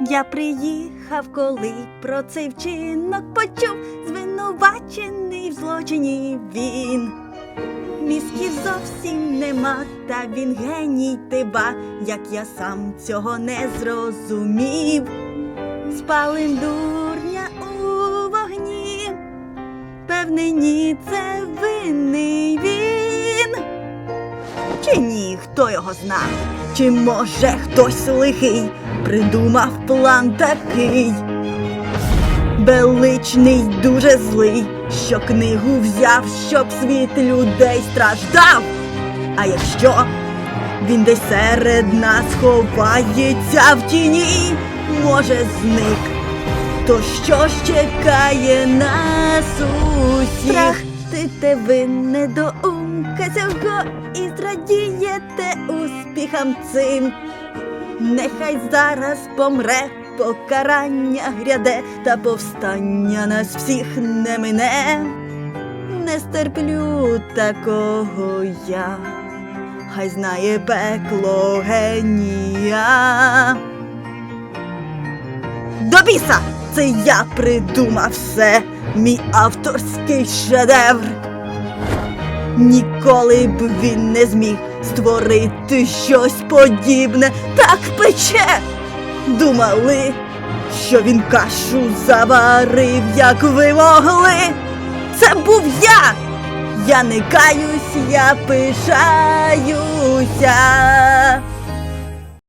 Я приїхав, коли про цей вчинок почув, звинувачений в злочині він. Мізків зовсім нема, та він геній тиба, як я сам цього не зрозумів. Спалим дурня у вогні, певне, ні, це винний він. Чи ні, хто його зна? Чи може хтось лихий придумав план такий? Величний дуже злий, що книгу взяв, щоб світ людей страждав. А якщо він десь серед нас ховається в тіні, може зник, то що ж чекає нас усіх? Страх, ти те ви цього і зрадієте успіхам цим. Нехай зараз помре покарання гряде, та повстання нас всіх не мине. Не стерплю такого я, хай знає пекло генія. До біса! Це я придумав все, мій авторський шедевр. Ніколи б він не зміг створити щось подібне, так пече. Думали, що він кашу заварив, як ви могли. Це був я. Я не каюсь, я пишаюся.